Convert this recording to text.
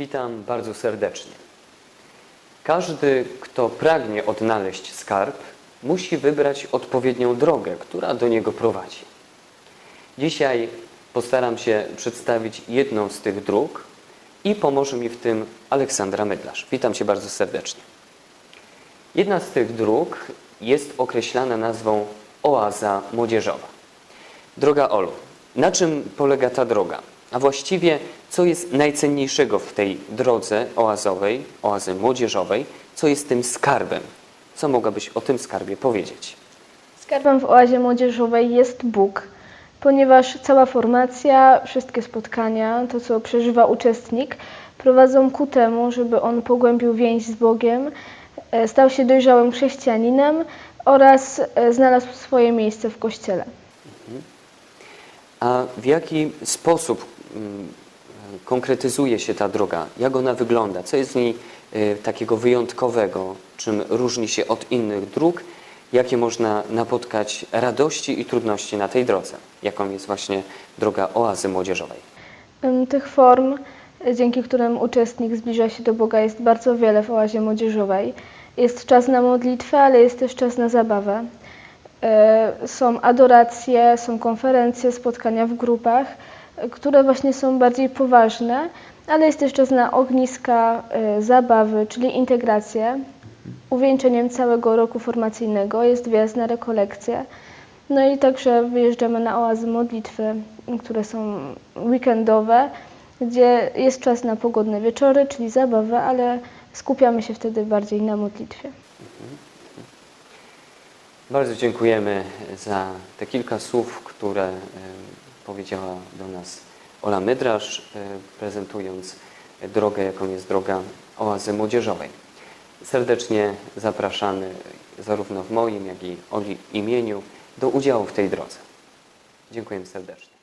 Witam bardzo serdecznie. Każdy, kto pragnie odnaleźć skarb, musi wybrać odpowiednią drogę, która do niego prowadzi. Dzisiaj postaram się przedstawić jedną z tych dróg i pomoże mi w tym Aleksandra Mydlarz. Witam Cię bardzo serdecznie. Jedna z tych dróg jest określana nazwą Oaza Młodzieżowa. Droga Olu, na czym polega ta droga? A właściwie, co jest najcenniejszego w tej drodze oazowej, oazy młodzieżowej, co jest tym skarbem? Co mogłabyś o tym skarbie powiedzieć? Skarbem w oazie młodzieżowej jest Bóg, ponieważ cała formacja, wszystkie spotkania, to co przeżywa uczestnik, prowadzą ku temu, żeby on pogłębił więź z Bogiem, e, stał się dojrzałym chrześcijaninem oraz e, znalazł swoje miejsce w Kościele. A w jaki sposób mm, konkretyzuje się ta droga? Jak ona wygląda? Co jest w niej y, takiego wyjątkowego? Czym różni się od innych dróg? Jakie można napotkać radości i trudności na tej drodze? Jaką jest właśnie droga oazy młodzieżowej? Tych form, dzięki którym uczestnik zbliża się do Boga, jest bardzo wiele w oazie młodzieżowej. Jest czas na modlitwę, ale jest też czas na zabawę. E, Są adoracje, są konferencje, spotkania w grupach, e, które właśnie są bardziej poważne, ale jest też czas na ogniska, e, zabawy, czyli integrację. Uwieńczeniem całego roku formacyjnego jest wjazd na rekolekcje. No i także wyjeżdżamy na oazy modlitwy, które są weekendowe, gdzie jest czas na pogodne wieczory, czyli zabawę, ale skupiamy się wtedy bardziej na modlitwie. Bardzo dziękujemy za te kilka słów, które powiedziała do nas Ola Mydrasz, e, prezentując drogę, jaką jest droga oazy młodzieżowej. Serdecznie zapraszamy zarówno w moim, jak i Oli imieniu do udziału w tej drodze. Dziękujemy serdecznie.